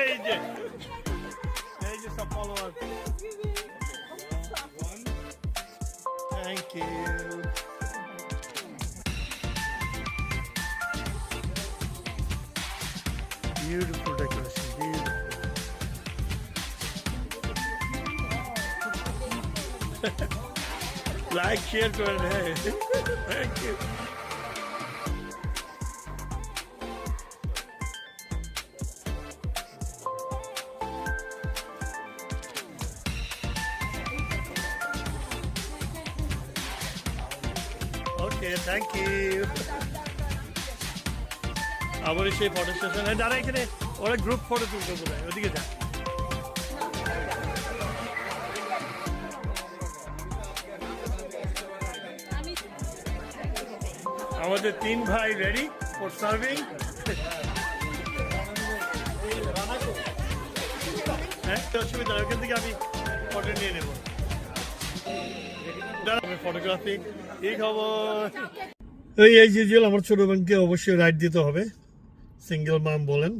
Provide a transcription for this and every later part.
এই যে এই যে সব follower thank you Beautiful decoration, beautiful. Like share করেন হ্যাঁ থ্যাংক ইউ আবার সেই ফটো সেশন যারা এখানে, ওরা গ্রুপ ফটো তুলতে বলে, ওদিকে যা আমাদের তিন ভাই রেডি ফর সার্ভিং হ্যাঁ অসুবিধা থেকে আমি ফটো নিয়ে নেব। ফটোগ্রাফি কি খবর? এই এই যে আমার ছোট বোনকে অবশ্যই রাইড দিতে হবে। সিঙ্গেল মাম বলেন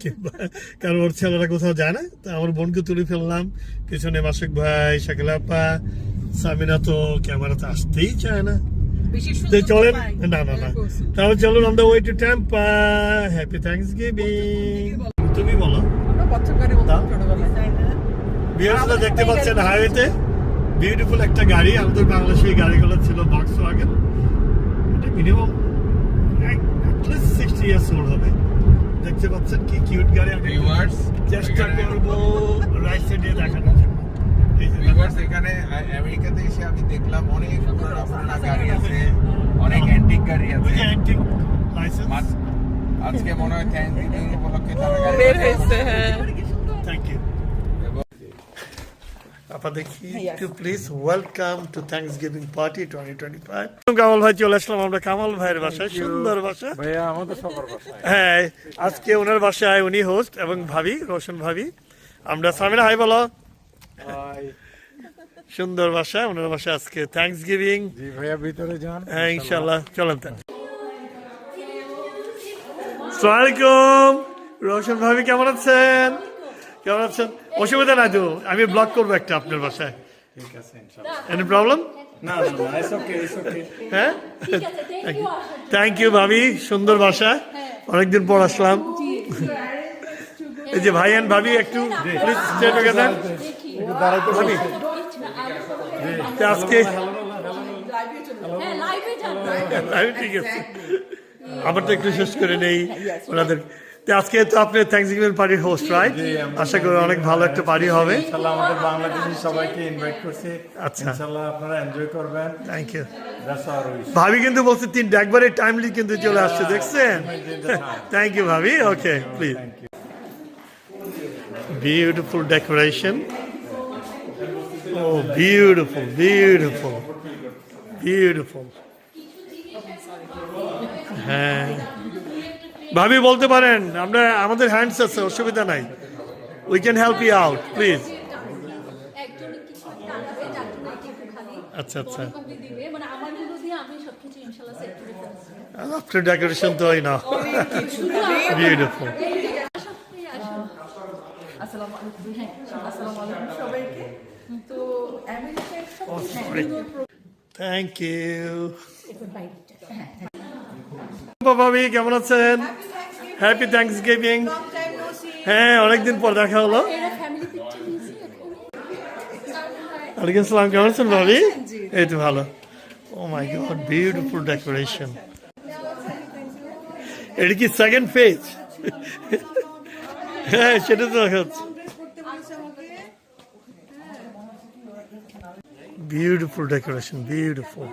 কিংবা কারণ ওর ছেলেরা কোথাও যায় না তা আমার বোনকে তুলে ফেললাম। পিছনে মাসুক ভাই শাকিলাপা সামিনা তো ক্যামেরাতে আসতেই চায় না। চলেন না না না। তাহলে চলুন আমরা ওই to Tampa happy thanksgiving তুমি বলো? বিয়ার্সরা দেখতে পাচ্ছেন হাইওয়েতে বিউটিফুল একটা গাড়ি। আমাদের বাংলাদেশে গাড়িগুলো ছিল বক্স আগে এটা মিনিমাম সিক্সটি ইয়ার্স ওল্ড হবে। দেখতে পাচ্ছেন কি কিউট গাড়ি আমি চেষ্টা করব রাইট সাইডে দেখানোর জন্য। ভিউয়ার্স এখানে আমেরিকাতে এসে আমি দেখলাম অনেক পুরোনো পুরোনো গাড়ি আছে অনেক অ্যান্টিক গাড়ি আছে। অ্যান্টিক লাইসেন্স আজকে মনে হয় থ্যাংক গিভিং উপলক্ষে তারা গাড়ি বের হয়েছে হ্যাঁ। থ্যাংক ইউ আপা দেখি to please welcome to thanksgiving party twenty twenty five Kamal ভাই চলে আসলাম আমরা কামাল ভাইয়ের বাসায় সুন্দর বাসা। ভাইয়া আমাদের সবার বাসায়। হ্যাঁ আজকে ওনার বাসায় উনি হোস্ট এবং ভাবি রোশন ভাবি। আমরা সামিনা হাই বলো। সুন্দর বাসা ওনার বাসায় আজকে থ্যাংকস গিভিং জি ভাইয়া ভিতরে যান। হ্যাঁ ইনশাল্লাহ। চলেন তাহলে। সালামালাইকুম। রোশন ভাবি কেমন আছেন? কেমন আছেন? অসুবিধা নাই তো আমি ব্লক করব একটা আপনার বাসায়। ঠিক আছে এনি প্রবলেম না না না হ্যাঁ? থ্যাংক ইউ ভাবি সুন্দর বাসা অনেকদিন পর আসলাম। এই যে ভাই অ্যান্ড ভাবি একটু প্লিজ স্টে টুগেদার ভাবি। আজকে হ্যাঁ লাইভে ঠিক আছে। আমার তো একটু শেষ করে নেই। ওনাদের আজকে তো আপনি থ্যাংকস গিভিং পার্টির হোস্ট রাইট আশা করি অনেক ভালো একটা পার্টি হবে। ইনশাল্লাহ আমাদের বাংলাদেশি সবাইকে ইনভাইট করছি। আচ্ছা। ইনশাল্লাহ আপনারা এনজয় করবেন। থ্যাংক ইউ ভাবি কিন্তু বলছে তিনটা একবারে টাইমলি কিন্তু চলে আসছে দেখছেন? থ্যাংক ইউ ভাবি। Okay please beautiful decoration oh beautiful beautiful beautiful হ্যাঁ ভাবি বলতে পারেন আমরা আমাদের হ্যান্ডস আছে অসুবিধা নাই। We can help you out please আচ্ছা আচ্ছা। আফটার ডেকোরেশন তো হয় না। বিউটিফুল আসো আসসালামু আলাইকুম হ্যাঁ আসসালামু আলাইকুম সবাইকে তো আমেরিকায় থ্যাংক ইউ ভাবি কেমন আছেন? হ্যাপি থ্যাংকস গিভিং হ্যাঁ অনেকদিন পর দেখা হলো। ওয়ালাইকুম সালাম কেমন আছেন ভাবি এই তো ভালো। Oh my god beautiful decoration এটা কি সেকেন্ড পেজ হ্যাঁ সেটা তো দেখাচ্ছে বিউটিফুল ডেকোরেশন বিউটিফুল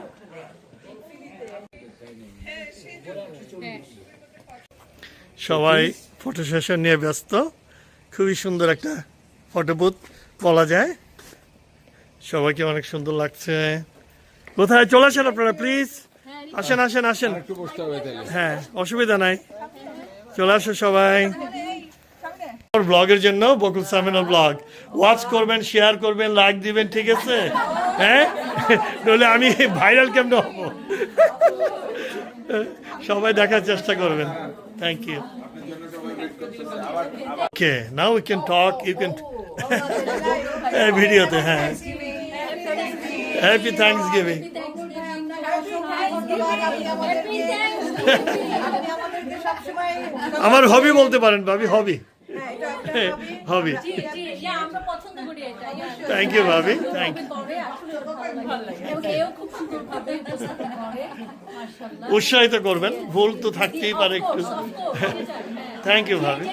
সবাই ফটো সেশন নিয়ে ব্যস্ত। খুবই সুন্দর একটা ফটো বুথ বলা যায়। সবাইকে অনেক সুন্দর লাগছে। কোথায়? চলে আসেন আপনারা প্লিজ আসেন আসেন আসেন। হ্যাঁ অসুবিধা নাই। চলে আসো সবাই। ব্লগের জন্য বকুল সামিনার ব্লগ ওয়াচ করবেন শেয়ার করবেন লাইক দিবেন ঠিক আছে? হ্যাঁ? নইলে আমি ভাইরাল কেমন হব? সবাই দেখার চেষ্টা করবেন। Thank you okay now we can talk you can এই ভিডিওতে হ্যাঁ হ্যাপি থ্যাংকস গিভিং আপনি আমাদেরকে সবসময় আমার হবি বলতে পারেন ভাবি হবি হ্যাঁ, এটা হবি থ্যাংক ইউ ভাবি. থ্যাংক ইউ উৎসাহিত করবেন। ভুল তো থাকতেই পারে একটু। থ্যাংক ইউ ভাবি।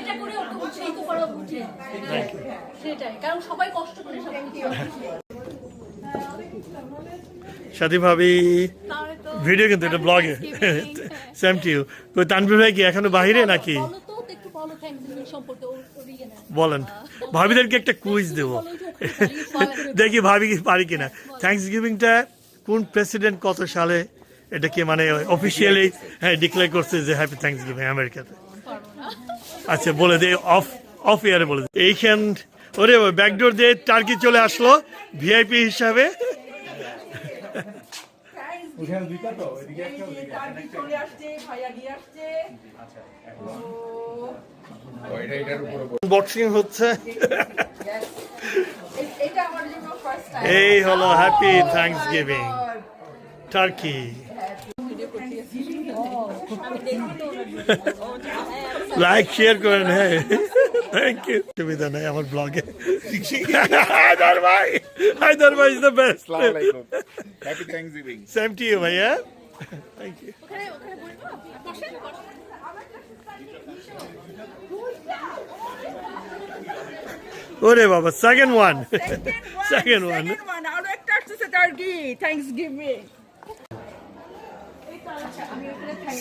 সাথী ভাবি ভিডিও কিন্তু এটা ব্লগে সেম টু ইউ তো তানভীর ভাই কি এখনও বাহিরে নাকি? বলো থ্যাংকস সম্পর্কে। বলেন। ভাবিদেরকে একটা কুইজ দেবো। দেখি ভাবি পারি কিনা। থ্যাংকস গিভিংটা কোন প্রেসিডেন্ট কত সালে এটাকে মানে অফিসিয়ালি হ্যাঁ ডিক্লেয়ার করছে যে হ্যাপি থ্যাংকস গিভিং আমেরিকাতে আচ্ছা বলে দে অফ অফ ইয়ারে বলে দে। এইখান, ওরে ব্যাকডোর দিয়ে টার্কি চলে আসলো ভিআইপি হিসাবে। ওখানে দুইটা তো? ওইদিকে একটা একটা। টার্কি চলে আসছে। ভাইয়া আসছে। ও, এটা এটার উপরে বক্সিং হচ্ছে। এটা আমার জন্য ফার্স্ট টাইম এই হলো happy thanksgiving turkey like share করেন হ্যাঁ থ্যাংক ইউ সুবিধা নাই আমার ব্লগে হায়দার ভাই হায়দার ভাই is the best happy thanksgiving same to you ভাইয়া। থ্যাংক ইউ ওরে বাবা second one second one Second one, আরও একটা আসতেছে turkey thanksgiving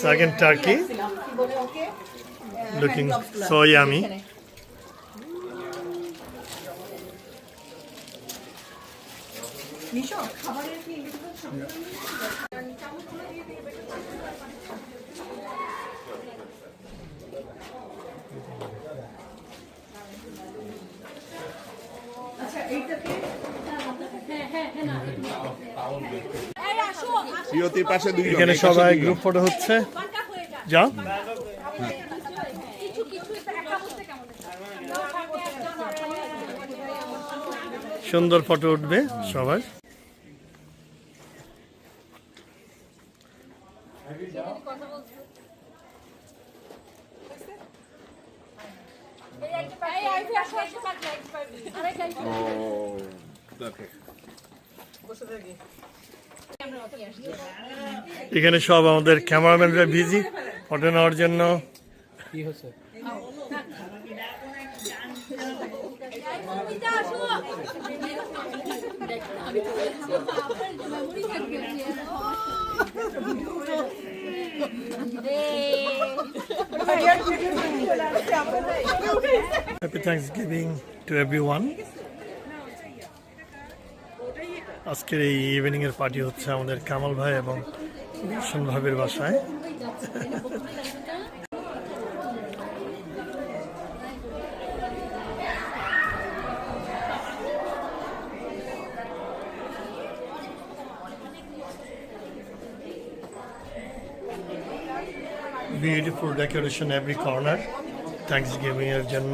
Second turkey. বলে ওকে লুকিং সো ইয়ামি মিশো খাবারের কি আচ্ছা এইটাকে হ্যাঁ হ্যাঁ হ্যাঁ না এই আসো আসো দুইজন এখানে সবাই গ্রুপ ফটো হচ্ছে। যাও। কেমন সুন্দর ফটো উঠবে সবার এই আইভি আসো আসো পাকা আরে গাই ও ওকে এখানে সব আমাদের ক্যামেরাম্যানরা বিজি ফটো নেওয়ার জন্য। আসো আমি happy thanks to to everyone আজকের এই ইভিনিং এর পার্টি হচ্ছে আমাদের কামাল ভাই এবং ভীষণ ভাবের বাসায়। Beautiful decoration every corner thanksgiving এর জন্য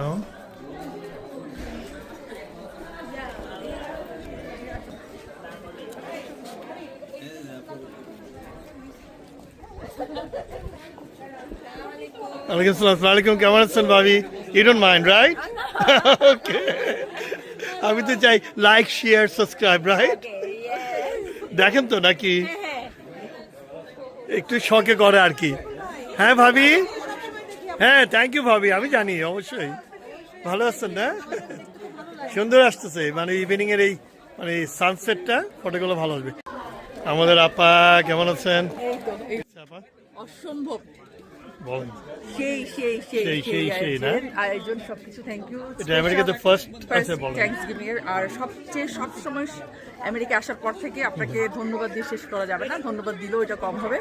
ওয়ালাইকুম আসসালাম আসসালামু আলাইকুম কেমন আছেন ভাবি you don't mind right okay আমি তো চাই লাইক শেয়ার সাবস্ক্রাইব রাইট দেখেন তো নাকি একটু শখে করে আর কি হ্যাঁ ভাবি? হ্যাঁ থ্যাংক ইউ ভাবি। আমি জানি অবশ্যই। ভালো আসছেন না? সুন্দর আসতেছে। মানে ইভিনিং এর এই মানে সানসেটটা ফটোগুলো ভালো আসবে। আমাদের আপা কেমন আছেন? আপা? অসম্ভব। বলেন সেই সেই সেই সেই, সেই, না? আয়োজন, সবকিছু থ্যাংক ইউ এটা আমেরিকাতে first আচ্ছা, বলেন। থ্যাংকস গিভিং এর আর সবচেয়ে সব সময় আমেরিকা আসার পর থেকে আপনাকে ধন্যবাদ দিয়ে শেষ করা যাবে না। ধন্যবাদ দিলেও এটা কম হবে।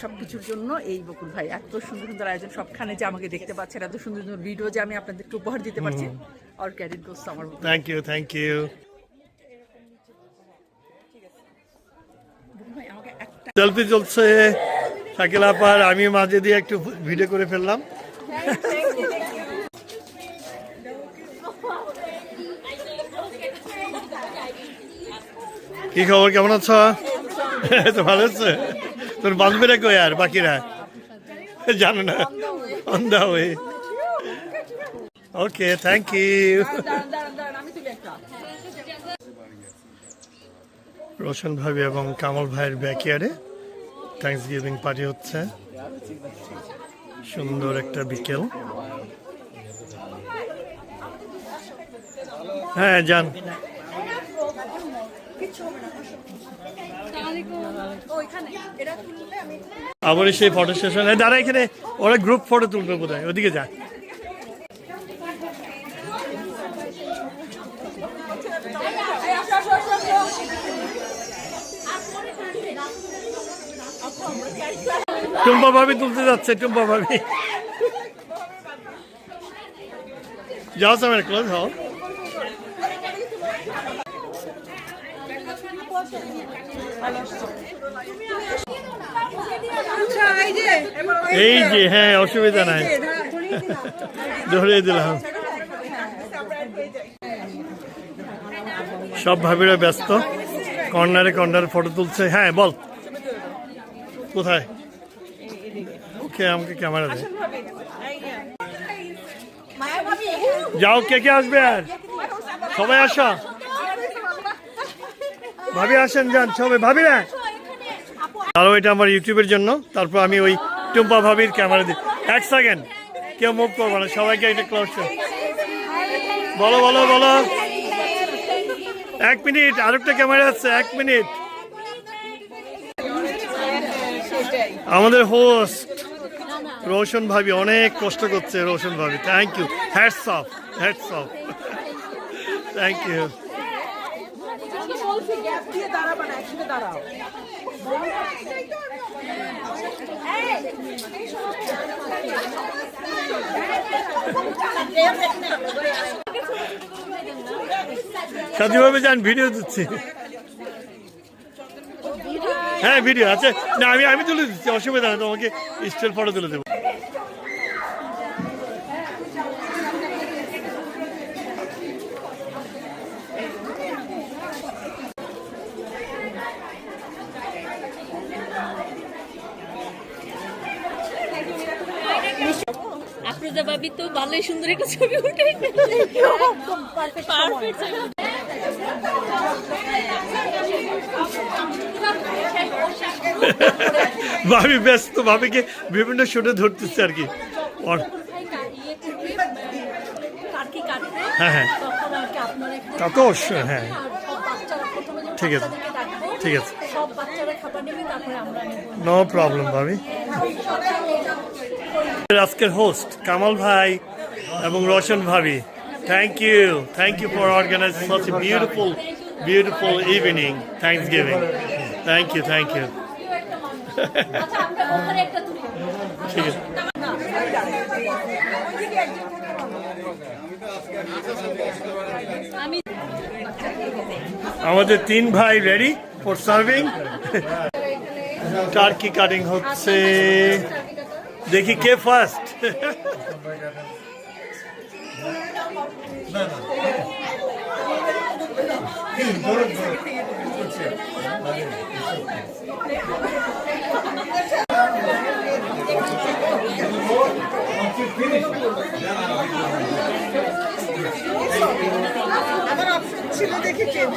সব কিছুর জন্য এই বকুল ভাই এত সুন্দর সুন্দর আয়োজন সবখানে যে আমাকে দেখতে পাচ্ছেন এত সুন্দর সুন্দর ভিডিও যে আমি আপনাদেরকে উপহার দিতে পারছি। আর ক্যারিট গোস আমার থ্যাংক ইউ থ্যাংক ইউ ভাই আমাকে একটা সেলফি চলছে। শাকিল আপার আমি মাঝে দিয়ে একটু ভিডিও করে ফেললাম। কি খবর, কেমন আছো? তো ভালো আছে? তোর বান্ধবীরা কই আর, বাকিরা? জানো না on the way okay thank you Roshan ভাবি এবং কামল ভাইয়ের ব্যাকয়ার্ডে থ্যাংকস গিভিং পার্টি হচ্ছে। সুন্দর একটা বিকেল। হ্যাঁ যান। আবার সেই ফটো সেশন দাঁড়া এখানে, ওরা গ্রুপ ফটো তুলবে বোধ হয় ওদিকে যা। টুম্পা ভাবি তুলতে যাচ্ছে, টুম্পা ভাবি। যাও সামের ক্লোজ হও। এই যে হ্যাঁ অসুবিধা নাই। ধরিয়ে দিলাম। সব ভাবিরা ব্যস্ত। কর্নারে কর্নারে ফটো তুলছে। হ্যাঁ বল। কোথায়? ওকে আমাকে ক্যামেরা দে যাও কে কে আসবে? আর সবাই আসা। ভাবি আসেন যান সবাই। ভাবি না? আরও এটা আমার ইউটিউবের জন্য। তারপর আমি ওই টুম্পা ভাবির ক্যামেরা দিই। এক সেকেন্ড কেউ মুভ করব না। সবাইকে এটা ক্লোজ বলো বলো বলো। এক মিনিট আরেকটা ক্যামেরা আছে এক মিনিট। আমাদের হোস্ট রোশন ভাবি অনেক কষ্ট করছে, রোশন ভাবি। Thank you hats off hats off thank you দিয়ে দাঁড়াবা না একসাথে দাঁড়াও সাথী ভাবে যান ভিডিও দিচ্ছি। হ্যাঁ ভিডিও আছে। না, আমি আমি তুলে দিচ্ছি, অসুবিধা নেই, তোমাকে স্টিল ফটো তুলে দেবো। ভাবি তো ভালোই সুন্দর একটা ছবি উঠে ভাবি ব্যস্ত ভাবিকে বিভিন্ন শুটে ধরতেছে আর কি। হ্যাঁ হ্যাঁ। তা তো অবশ্যই হ্যাঁ। ঠিক আছে। ঠিক আছে। সব বাচ্চারা খাবার নেবে তারপরে আমরা নেব। নো প্রবলেম ভাবি। আজকের হোস্ট কামাল ভাই এবং রোশন ভাবি। Thank you thank you for organise such a beautiful beautiful evening thanksgiving thank you thank you ঠিক আছে আমাদের তিন ভাই ready for serving turkey cutting হচ্ছে। দেখি কে ফার্স্ট আমার অপশন ছিল দেখে চেঞ্জ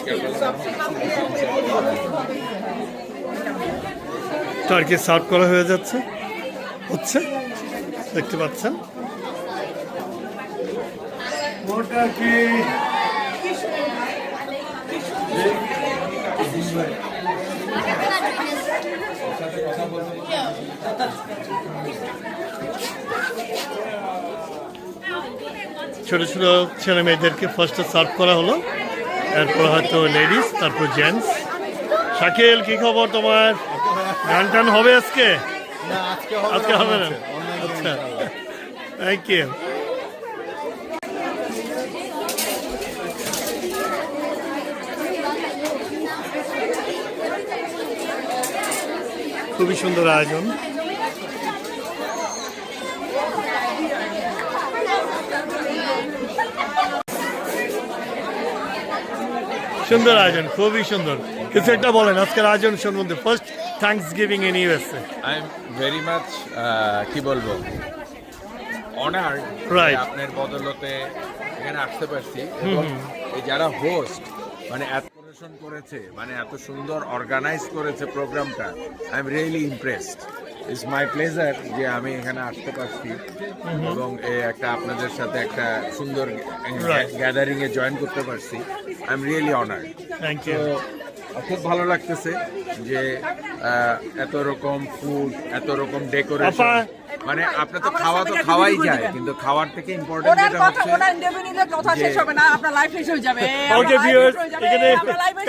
টার্কি সার্ভ করা হয়ে যাচ্ছে। হচ্ছে? দেখতে পাচ্ছেন? ছোট ছোট ছেলে মেয়েদেরকে ফার্স্টে সার্ভ করা হলো। এরপর হয়তো লেডিস তারপর জেন্টস শাকিল কি খবর তোমার? গান টান হবে আজকে? আজকে হবে না। আচ্ছা থ্যাংক আচ্ছা। ইউ খুবই সুন্দর আয়োজন। সুন্দর আয়োজন খুবই সুন্দর। কিছু একটা বলেন আজকের আয়োজন সম্বন্ধে first thanksgiving in USA I am very much কি বলব? অনার. আপনার বদলতে এখানে আসতে পারছি। এবং এই যারা হোস্ট মানে এত করেছে মানে এত সুন্দর অর্গানাইজ করেছে প্রোগ্রামটা I am really impressed it's my pleasure যে আমি এখানে আসতে পারছি। এবং এই একটা আপনাদের সাথে একটা সুন্দর Right. গ্যাদারিং এ জয়েন করতে পারছি। I am really honoured thank you খুব ভালো লাগতেছে যে এত রকম ফুড এত রকম ডেকোরেশন মানে আপনার তো খাওয়া তো খাওয়াই যায় কিন্তু খাওয়ার থেকে ইম্পর্টেন্ট যেটা হচ্ছে ওনার ইন্টারভিউ নিলে কথা শেষ হবে না আপনার লাইফ শেষ হয়ে যাবে। ওকে ভিউয়ার্স এখানে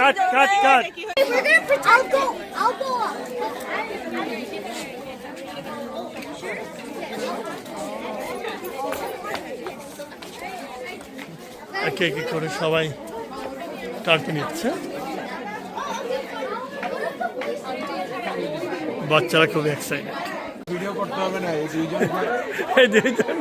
কাট কাট কাট. I'll go. একে একে করে সবাই টার্কি নিচ্ছে? বাচ্চারা খুব এক্সাইটেড ভিডিও করতে হবে না এই দুইজন এই দুইজন।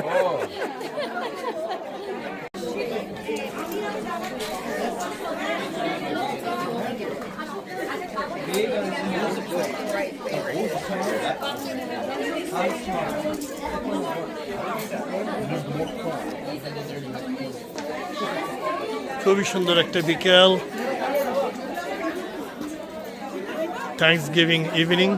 খুবই সুন্দর একটা বিকেল। থ্যাংকস গিভিং ইভিনিং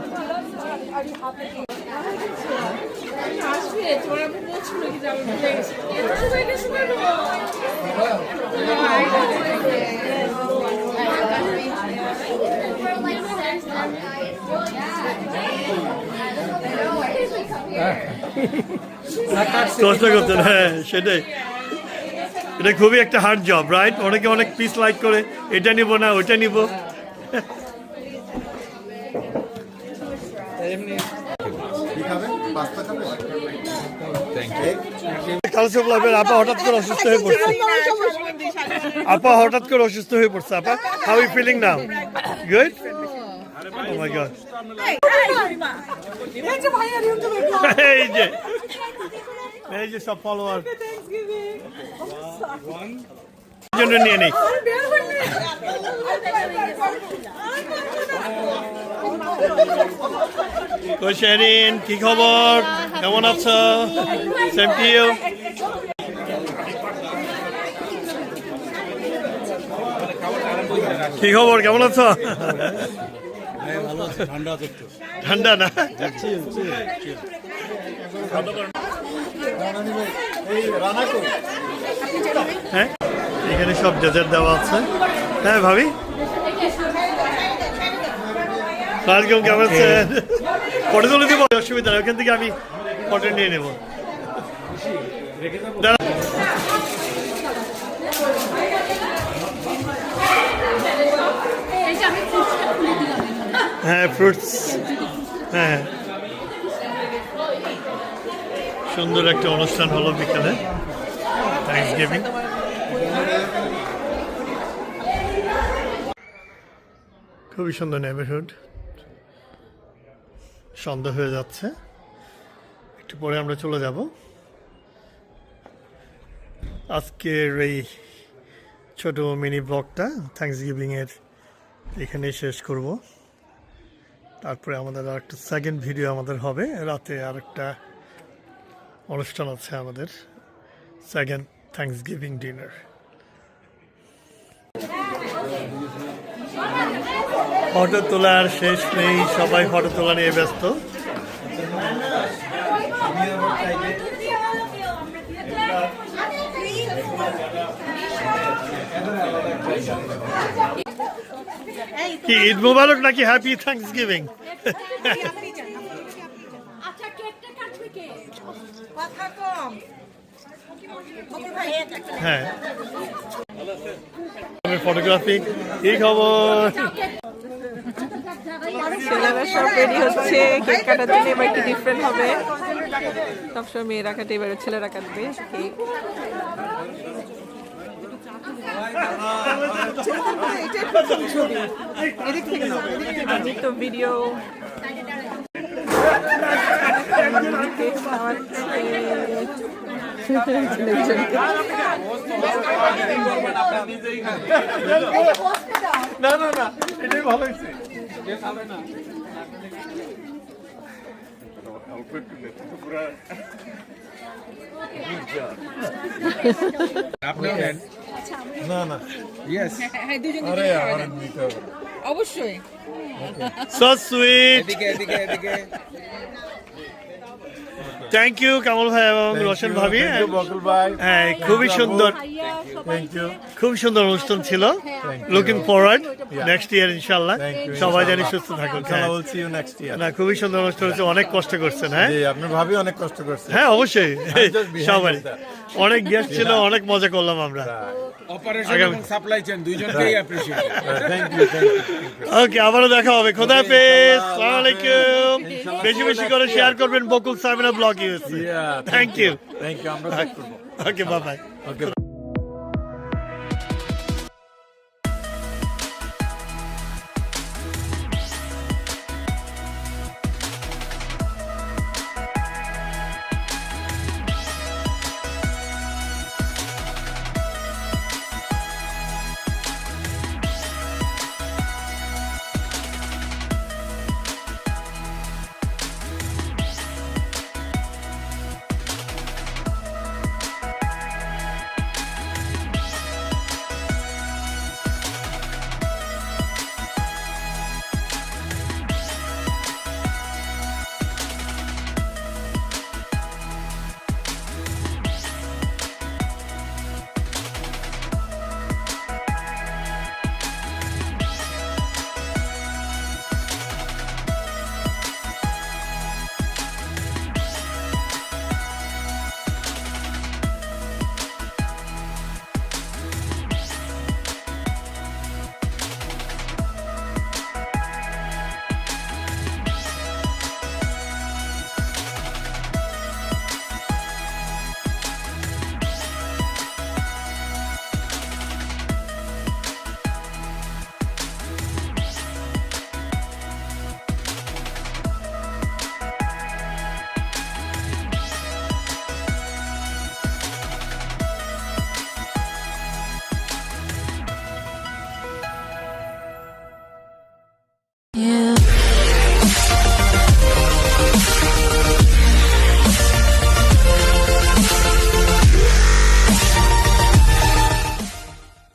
হ্যাঁ সেটাই। এটা খুবই একটা হার্ড জব রাইট অনেকে অনেক পিস লাইক করে, এটা নিব না, ওইটা নিব। কালসে ক্লাবের আপা হঠাৎ করে অসুস্থ হয়ে পড়ছে। আপা হঠাৎ করে অসুস্থ হয়ে পড়ছে। আপা how you feeling now good oh my god এই যে এই যে সব ফলোয়ার জন্য নিয়ে নেই। শেরিন, কি খবর? কেমন আছো? সেম কি খবর? কেমন আছো? ঠান্ডা না? হ্যাঁ? এখানে সব ডেজার্ট দেওয়া আছে। হ্যাঁ ভাবি? সালামালাইকুম কেমন আছেন? ফটো তুলে দিব অসুবিধা নেই ওখান থেকে আমি ফটো নিয়ে নেব। হ্যাঁ ফ্রুটস হ্যাঁ সুন্দর একটা অনুষ্ঠান হলো বিকালে থ্যাংকস গিভিং খুবই সুন্দর নেবারহুড সন্ধ্যা হয়ে যাচ্ছে। একটু পরে আমরা চলে যাব। আজকের এই ছোট মিনি ব্লগটা থ্যাংকস গিভিংয়ের এখানেই শেষ করব। তারপরে আমাদের আর একটা সেকেন্ড ভিডিও আমাদের হবে। রাতে আর একটা অনুষ্ঠান আছে আমাদের। Second thanksgiving dinner photo তোলার শেষ নেই সবাই ফটো তোলা নিয়ে ব্যস্ত। কি ঈদ মুবারক নাকি হ্যাপি থ্যাংকস গিভিং হ্যাঁ। ফটোগ্রাফি কি খবর? ছেলেরা সব রেডি হচ্ছে কেক কাটার জন্য এবার একটু ডিফারেন্ট হবে। সবসময় মেয়েরা কাটে, এবার ছেলেরা কাটবে কেক ভিডিও না না না, এটাই ভালো হয়েছে। না না। ইয়েস হ্যাঁ আরে আমার নিতে হবে। অবশ্যই। সো সুইট এদিকে এদিকে এদিকে। থ্যাংক ইউ কামল ভাই এবং রোশন ভাবি হ্যাঁ খুবই সুন্দর। থ্যাংক ইউ খুব সুন্দর অনুষ্ঠান ছিল। লুকিং ফরওয়ার্ড নেক্সট ইয়ার ইনশাল্লাহ সবাই জানি সুস্থ থাকুন। হ্যাঁ। বলছি নেক্সট ইয়ার না খুবই সুন্দর অনুষ্ঠান হচ্ছে অনেক কষ্ট করছেন হ্যাঁ? আপনি আপনার ভাবি অনেক কষ্ট করছেন হ্যাঁ অবশ্যই। সবাই. অনেক গেস্ট ছিল অনেক মজা করলাম আমরা। অপারেশন এবং supply chain দুইজনকেই appreciate thank you thank you okay আবারও দেখা হবে। খোদা হাফেজ। আসসালামু আলাইকুম। বেশি বেশি করে শেয়ার করবেন Bakul Samina blog Yeah, thank you thank you আমরা ওকে বাই বাই ওকে